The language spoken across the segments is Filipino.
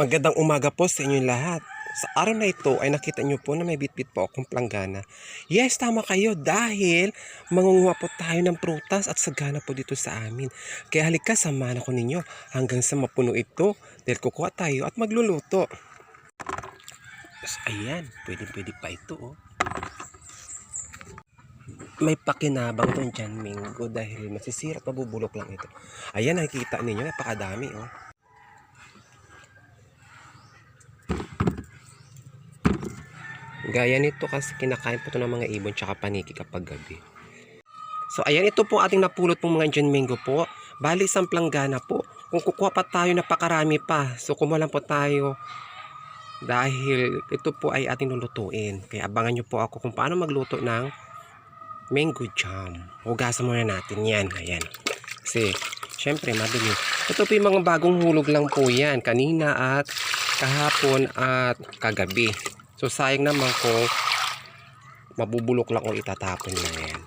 Magandang umaga po sa inyong lahat. Sa araw na ito ay nakita niyo po na may bitbit po akong planggana. Yes, tama kayo dahil mangunguha po tayo ng prutas at sagana po dito sa amin. Kaya halika, samahan ako ninyo hanggang sa mapuno ito dahil kukuha tayo at magluluto. Tapos ayan, pwede pwede pa ito oh. May pakinabang doon dyan, Mingo, dahil masisira mabubulok lang ito. Ayan, nakikita ninyo, napakadami oh. Gaya nito kasi kinakain po ito ng mga ibon tsaka paniki kapag gabi. So ayan, ito po ating napulot pong mga John Mingo po. Bali isang planggana po. Kung kukuha pa tayo, napakarami pa. So kumuha lang po tayo dahil ito po ay ating lulutuin. Kaya abangan nyo po ako kung paano magluto ng mango jam. Hugasan muna natin yan. Ayan. Kasi, syempre, madumi. Ito po yung mga bagong hulog lang po yan. Kanina at kahapon at kagabi. So, sayang naman kung mabubulok lang o itatapon lang yan.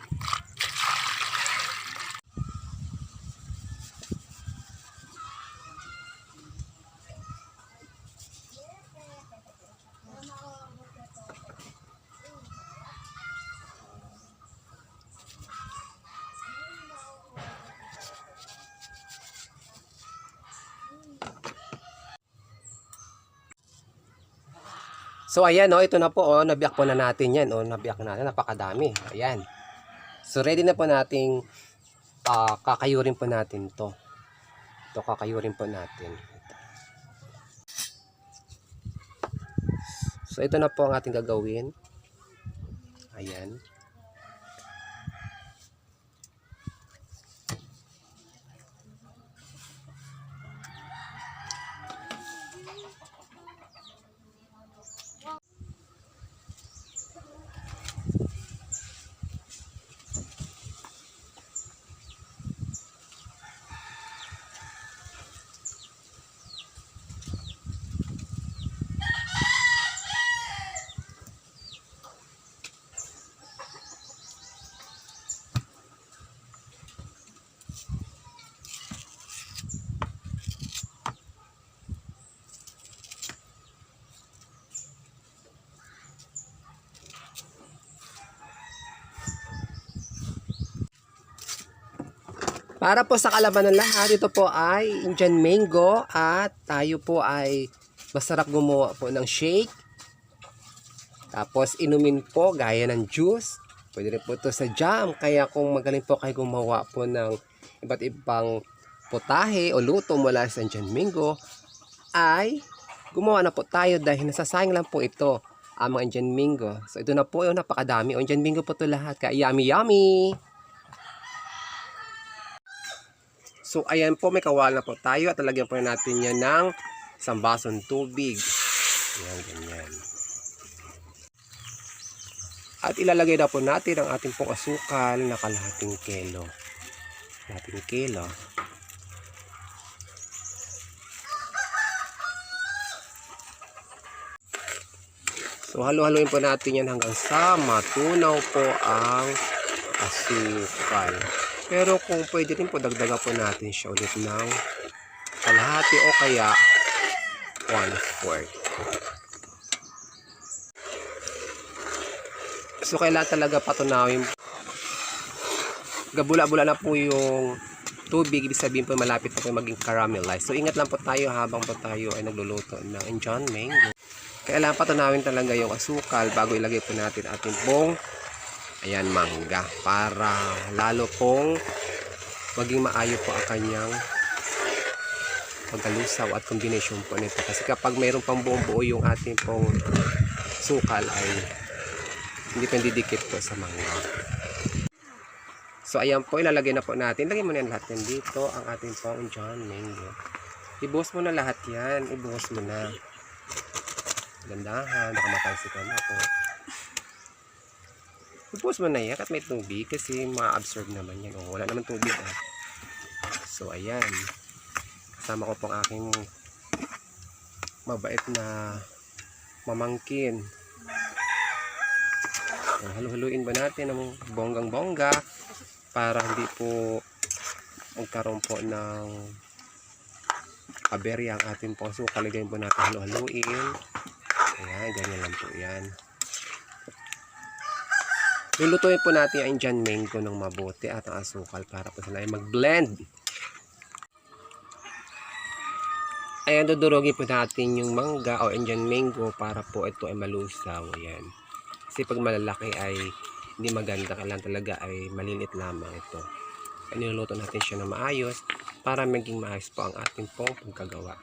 So ayan no, ito na po oh, nabiyak po na natin 'yan oh, nabiyak na natin, napakadami. Ayan. So ready na po nating ah, kakayurin po natin 'to. Ito kakayurin po natin. So ito na po ang ating gagawin. Ayan. Para po sa kalaban ng lahat, ito po ay Indian mango at tayo po ay masarap gumawa po ng shake. Tapos inumin po gaya ng juice. Pwede rin po ito sa jam. Kaya kung magaling po kayo gumawa po ng iba't ibang potahe o luto mula sa Indian mango, ay gumawa na po tayo dahil nasasayang lang po ito ang mga Indian mango. So ito na po yung napakadami. O Indian mango po ito lahat. Kaya yummy yummy! So, ayan po, may kawal na po tayo at talagyan po natin yan ng isang basong tubig. Ayan, ganyan. At ilalagay na po natin ang ating pong asukal na kalahating kilo. Kalahating kilo. So, halo-haloin po natin yan hanggang sa matunaw po ang asukal. Pero kung pwede rin po, dagdagan po natin siya ulit ng kalahati o kaya 1-4. So, kailangan talaga patunawin. Gabula-bula na po yung tubig. Ibig sabihin po malapit na po maging caramelized. So, ingat lang po tayo habang po tayo ay nagluluto ng Incheon mango. Kailangan patunawin talaga yung asukal bago ilagay po natin ating pong ayan mangga. Para lalo pong maging maayo po ang kanyang pagkalusaw at combination po nito. Kasi kapag mayroon pang buong buo yung ating pong sukal ay hindi pa didikit po sa mangga. So ayan po ilalagay na po natin. Lagay mo na lahat yan dito ang ating pong John Mango. Ibuhos mo na lahat yan. Ibuhos mo na. Gandahan. Baka matalsikan ako Ibuhos mo na yan at may tubig kasi ma-absorb naman yan. O, wala naman tubig ah. So, ayan. Kasama ko pong aking mabait na mamangkin. So, halu-haluin ba natin ng bonggang-bongga para hindi po magkaroon po ng berry ang ating po. So, kalagayin po natin halo-haluin. Ayan, ganyan lang po yan. Lulutuin po natin ang Indian mango ng mabuti at ang asukal para po sila ay mag-blend. Ayan, dudurugin po natin yung mangga o Indian mango para po ito ay malusaw. Ayan. Kasi pag malalaki ay hindi maganda. Kailangan talaga ay malilit lamang ito. Ay, niluluto natin siya na maayos para maging maayos po ang ating pong pagkagawa.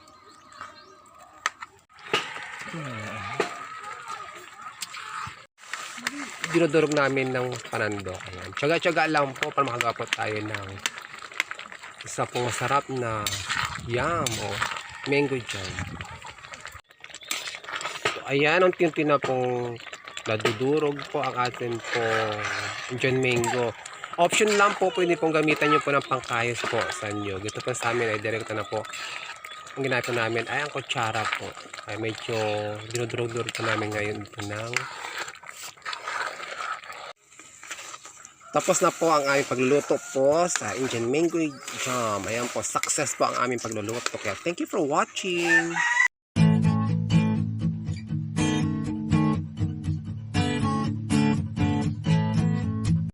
Dinudurog namin ng panando. Ayan. Tsaga-tsaga lang po para makagawa po tayo ng isa pong masarap na yam o mango jam. So, ayan, unti-unti na pong nadudurog po ang ating pong Indian mango. Option lang po, pwede pong gamitan nyo po ng pangkayos po sa inyo. Dito po sa amin ay direkta na po. Ang po namin ay ang kutsara po. Ay medyo dinudurog-durog po namin ngayon ito ng Tapos na po ang aming pagluluto po sa Indian Mango Jam. Ayan po, success po ang aming pagluluto. Kaya thank you for watching.